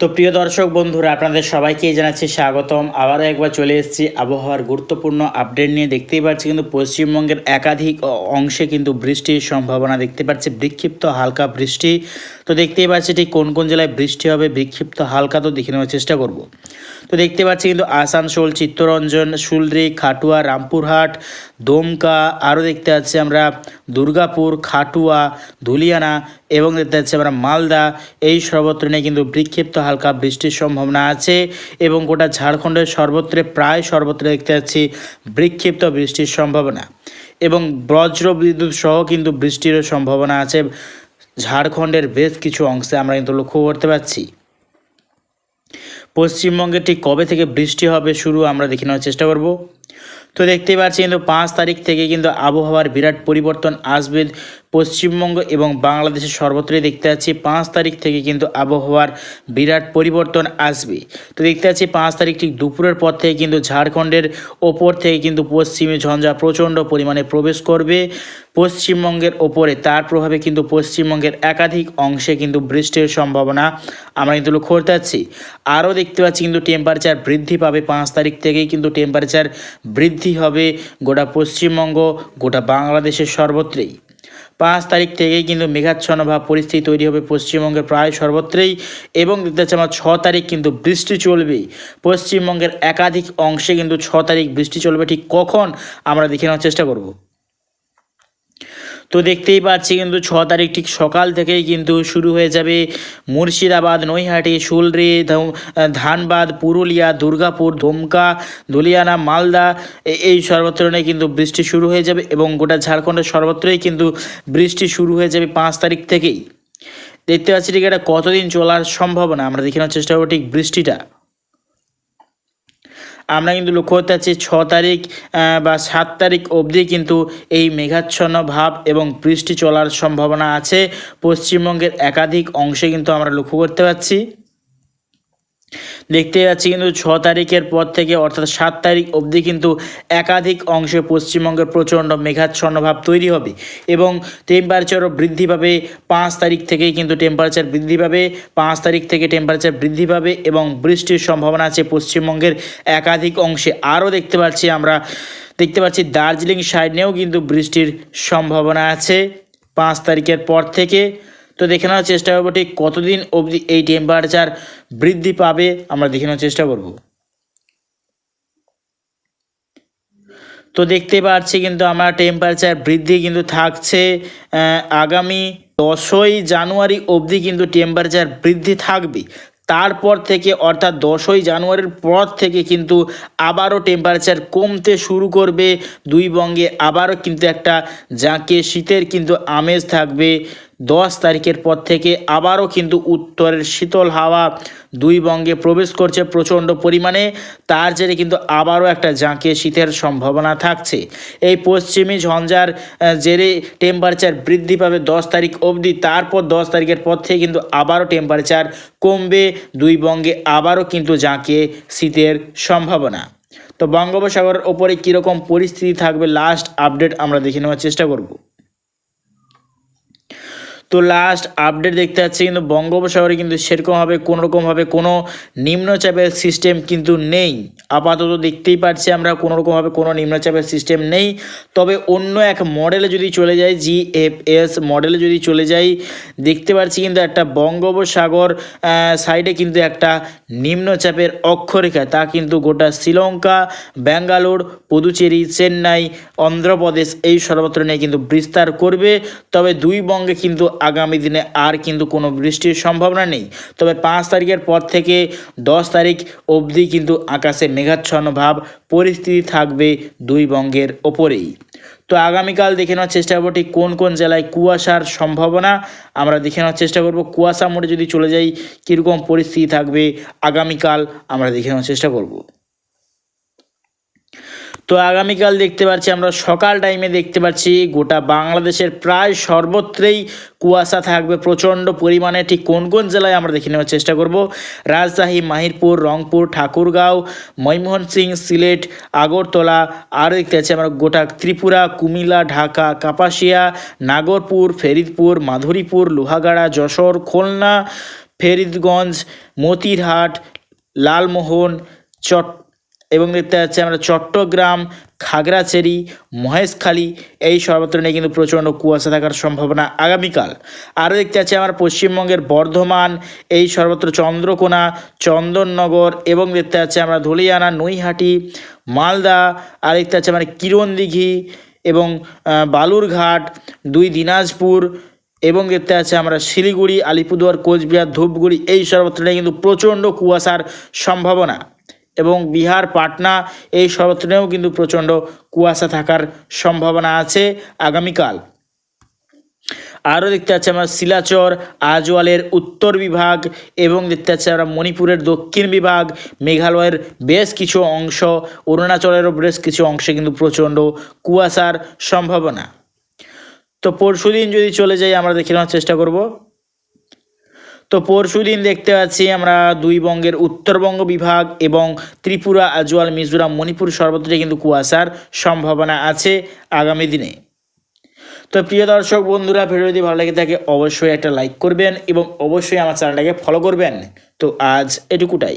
তো প্রিয় দর্শক বন্ধুরা, আপনাদের সবাইকেই জানাচ্ছি স্বাগতম। আবারও একবার চলে এসেছি আবহাওয়ার গুরুত্বপূর্ণ আপডেট নিয়ে। দেখতেই পাচ্ছি কিন্তু পশ্চিমবঙ্গের একাধিক অংশে কিন্তু বৃষ্টির সম্ভাবনা দেখতে পাচ্ছি। বিক্ষিপ্ত হালকা বৃষ্টি তো দেখতেই পাচ্ছি ঠিক কোন কোন জেলায় বৃষ্টি হবে, বিক্ষিপ্ত হালকা তো দেখে নেওয়ার চেষ্টা করব। তো দেখতে পাচ্ছি কিন্তু আসানসোল, চিত্তরঞ্জন, সুলদ্রি, খাটুয়া, রামপুরহাট, দমকা, আরও দেখতে পাচ্ছি আমরা দুর্গাপুর, খাটুয়া, ধুলিয়ানা এবং দেখতে পাচ্ছি আমরা মালদা। এই সর্বত্র নিয়ে কিন্তু বিক্ষিপ্ত হালকা বৃষ্টির সম্ভাবনা আছে এবং গোটা ঝাড়খণ্ডের সর্বত্রে প্রায় সর্বত্র দেখতে পাচ্ছি বিক্ষিপ্ত বৃষ্টির সম্ভাবনা এবং বজ্র বিদ্যুৎ সহ কিন্তু বৃষ্টিরও সম্ভাবনা আছে। ঝাড়খণ্ডের বেশ কিছু অংশে আমরা কিন্তু লক্ষ্য করতে পারছি পশ্চিমবঙ্গে ঠিক কবে থেকে বৃষ্টি হবে শুরু আমরা দেখে নেওয়ার চেষ্টা করব। তো দেখতেই পাচ্ছি কিন্তু পাঁচ তারিখ থেকে কিন্তু আবহাওয়ার বিরাট পরিবর্তন আসবে। পশ্চিমবঙ্গ এবং বাংলাদেশের সর্বত্রই দেখতে পাচ্ছি পাঁচ তারিখ থেকে কিন্তু আবহাওয়ার বিরাট পরিবর্তন আসবে। তো দেখতে পাচ্ছি পাঁচ তারিখ ঠিক দুপুরের পর থেকে কিন্তু ঝাড়খণ্ডের ওপর থেকে কিন্তু পশ্চিমে ঝঞ্ঝা প্রচণ্ড পরিমাণে প্রবেশ করবে। পশ্চিমবঙ্গের ওপরে তার প্রভাবে কিন্তু পশ্চিমবঙ্গের একাধিক অংশে কিন্তু বৃষ্টির সম্ভাবনা আমরা কিন্তু লক্ষ্য করতে পারছি। আরও দেখতে পাচ্ছি কিন্তু টেম্পারেচার বৃদ্ধি পাবে পাঁচ তারিখ থেকেই কিন্তু টেম্পারেচার বৃদ্ধি হবে গোটা পশ্চিমবঙ্গ, গোটা বাংলাদেশের সর্বত্রেই। পাঁচ তারিখ থেকেই কিন্তু মেঘাচ্ছন্ন ভাব পরিস্থিতি তৈরি হবে পশ্চিমবঙ্গের প্রায় সর্বত্রেই এবং দেখতে চাই আমরা ছ তারিখ কিন্তু বৃষ্টি চলবে পশ্চিমবঙ্গের একাধিক অংশে কিন্তু ছ তারিখ বৃষ্টি চলবে। ঠিক কখন আমরা দেখে নেওয়ার চেষ্টা করব। তো দেখতেই পাচ্ছি কিন্তু ছ তারিখ ঠিক সকাল থেকেই কিন্তু শুরু হয়ে যাবে মুর্শিদাবাদ, নৈহাটি ধম- ধানবাদ, পুরুলিয়া, দুর্গাপুর, ধুমকা ধুলিয়ানা মালদা এই সর্বত্র নিয়ে কিন্তু বৃষ্টি শুরু হয়ে যাবে এবং গোটা ঝাড়খণ্ডের সর্বত্রই কিন্তু বৃষ্টি শুরু হয়ে যাবে পাঁচ তারিখ থেকেই। দেখতে পাচ্ছি ঠিক এটা কতদিন চলার সম্ভাবনা? আমরা দেখে নেওয়ার চেষ্টা করব ঠিক বৃষ্টিটা। আমরা কিন্তু লক্ষ্য করতে পারছি ছ তারিখ বা সাত তারিখ অবধি কিন্তু এই মেঘাচ্ছন্ন ভাব এবং বৃষ্টি চলার সম্ভাবনা আছে। পশ্চিমবঙ্গের একাধিক অংশে কিন্তু আমরা লক্ষ্য করতে পারছি। দেখতে পাচ্ছি কিন্তু ছ তারিখের পর থেকে, অর্থাৎ সাত তারিখ অবধি কিন্তু একাধিক অংশে পশ্চিমবঙ্গের প্রচণ্ড মেঘাচ্ছন্ন ভাব তৈরি হবে এবং টেম্পারেচারও বৃদ্ধি পাবে। পাঁচ তারিখ থেকেই কিন্তু টেম্পারেচার বৃদ্ধি পাবে, পাঁচ তারিখ থেকে টেম্পারেচার বৃদ্ধি পাবে এবং বৃষ্টির সম্ভাবনা আছে পশ্চিমবঙ্গের একাধিক অংশে। আরও দেখতে পাচ্ছি আমরা, দেখতে পাচ্ছি দার্জিলিং সাইডেও কিন্তু বৃষ্টির সম্ভাবনা আছে। পাঁচ তারিখের পর থেকে তো দেখে নেওয়ার চেষ্টা করব, ঠিক কতদিন অবধি এই টেম্পারেচার বৃদ্ধি পাবে, আমরা দেখে নেওয়ার চেষ্টা করব। তো দেখতে পাচ্ছি কিন্তু আমার টেম্পারেচার বৃদ্ধি কিন্তু থাকছে আগামী দশই জানুয়ারি অবধি কিন্তু টেম্পারেচার বৃদ্ধি থাকবে। তারপর থেকে অর্থাৎ দশই জানুয়ারির পর থেকে কিন্তু আবারও টেম্পারেচার কমতে শুরু করবে, দুই বঙ্গে আবারও কিন্তু একটা জাঁকে শীতের কিন্তু আমেজ থাকবে। দশ তারিখের পর থেকে আবারও কিন্তু উত্তরের শীতল হাওয়া দুই বঙ্গে প্রবেশ করছে প্রচণ্ড পরিমাণে। তার জেরে কিন্তু আবারও একটা জাঁকে শীতের সম্ভাবনা থাকছে। এই পশ্চিমী ঝঞ্ঝার জেরে টেম্পারেচার বৃদ্ধি পাবে দশ তারিখ অবধি। তারপর দশ তারিখের পর থেকে কিন্তু আবারও টেম্পারেচার কমবে। দুই বঙ্গে আবারও কিন্তু জাঁকে শীতের সম্ভাবনা। তো বঙ্গোপসাগরের ওপরে কীরকম পরিস্থিতি থাকবে লাস্ট আপডেট আমরা দেখে নেওয়ার চেষ্টা করব। তো লাস্ট আপডেট দেখতে পাচ্ছি কিন্তু বঙ্গোপসাগরে কিন্তু সেরকমভাবে, কোনোরকমভাবে কোনো নিম্নচাপের সিস্টেম কিন্তু নেই। আপাতত দেখতেই পাচ্ছি আমরা, কোনোরকমভাবে কোনো নিম্নচাপের সিস্টেম নেই। তবে অন্য এক মডেলে যদি চলে যাই এস মডেলে যদি চলে যাই, দেখতে পাচ্ছি কিন্তু একটা বঙ্গোপসাগর সাইডে কিন্তু একটা নিম্নচাপের অক্ষরেখা। তা কিন্তু গোটা শ্রীলঙ্কা, ব্যাঙ্গালোর, পুদুচেরি, চেন্নাই, অন্ধ্রপ্রদেশ এই সর্বত্র নিয়ে কিন্তু বিস্তার করবে। তবে দুই বঙ্গে কিন্তু আগামী দিনে আর কিন্তু কোনো বৃষ্টির সম্ভাবনা নেই। তবে পাঁচ তারিখের পর থেকে দশ তারিখ অবধি কিন্তু আকাশে মেঘাচ্ছন্ন ভাব, পরিস্থিতি থাকবে দুই বঙ্গের ওপরেই। তো আগামীকাল দেখে নেওয়ার চেষ্টা করব ঠিক কোন কোন জেলায় কুয়াশার সম্ভাবনা। আমরা দেখে নেওয়ার চেষ্টা করব কুয়াশা মোড়ে যদি চলে যাই, কীরকম পরিস্থিতি থাকবে আগামীকাল আমরা দেখে নেওয়ার চেষ্টা করব। তো আগামীকাল দেখতে পাচ্ছি আমরা সকাল টাইমে দেখতে পাচ্ছি গোটা বাংলাদেশের প্রায় সর্বত্রেই কুয়াশা থাকবে, প্রচণ্ড পরিমাণে ঠিক কোন কোন জেলায় আমরা দেখে নেওয়ার চেষ্টা করব? রাজশাহী, মাহিরপুর, রংপুর, ঠাকুরগাঁও ময়মনসিং সিলেট, আগরতলা আর দেখতে পাচ্ছি আমরা গোটা ত্রিপুরা, কুমিল্লা, ঢাকা, কাপাসিয়া, নাগরপুর, ফেরিদপুর, মাধুরীপুর, লোহাগাড়া, যশোর, খুলনা, ফেরিদগঞ্জ, মতিরহাট, লালমোহন, চট এবং দেখতে পাচ্ছি আমরা চট্টগ্রাম, খাগড়াছড়ি, মহেশখালী, এই সর্বত্র নিয়ে কিন্তু প্রচণ্ড কুয়াশা থাকার সম্ভাবনা আগামীকাল। আরও দেখতে পাচ্ছি আমার পশ্চিমবঙ্গের বর্ধমান, এই সর্বত্র চন্দ্রকোনা, চন্দননগর এবং দেখতে পাচ্ছি আমরা ধুলিয়ানা, নৈহাটি, মালদা, আর দেখতে পাচ্ছি আমরা কিরণদিঘি এবং বালুরঘাট, দুই দিনাজপুর এবং দেখতে আছে আমরা শিলিগুড়ি, আলিপুরদুয়ার, কোচবিহার, ধূপগুড়ি, এই সর্বত্র কিন্তু প্রচণ্ড কুয়াশার সম্ভাবনা। এবং বিহার, পাটনা এই সর্বত্রেও কিন্তু প্রচণ্ড কুয়াশা থাকার সম্ভাবনা আছে আগামীকাল। আরও দেখতে পাচ্ছি আমরা শিলাচর, আজওয়ালের উত্তর বিভাগ এবং দেখতে পাচ্ছি আমরা মণিপুরের দক্ষিণ বিভাগ, মেঘালয়ের বেশ কিছু অংশ, অরুণাচলেরও বেশ কিছু অংশে কিন্তু প্রচণ্ড কুয়াশার সম্ভাবনা। তো পরশু দিন যদি চলে যাই আমরা দেখে নেওয়ার চেষ্টা করব। তো পরশু দিন দেখতে পাচ্ছি আমরা দুই বঙ্গের উত্তরবঙ্গ বিভাগ এবং ত্রিপুরা, আজওয়াল, মিজোরাম, মণিপুর সর্বত্রই কিন্তু কুয়াশার সম্ভাবনা আছে আগামী দিনে। তো প্রিয় দর্শক বন্ধুরা, ভিডিও যদি ভালো লাগে থাকে অবশ্যই একটা লাইক করবেন এবং অবশ্যই আমার চ্যানেলটাকে ফলো করবেন। তো আজ এটুকুটাই।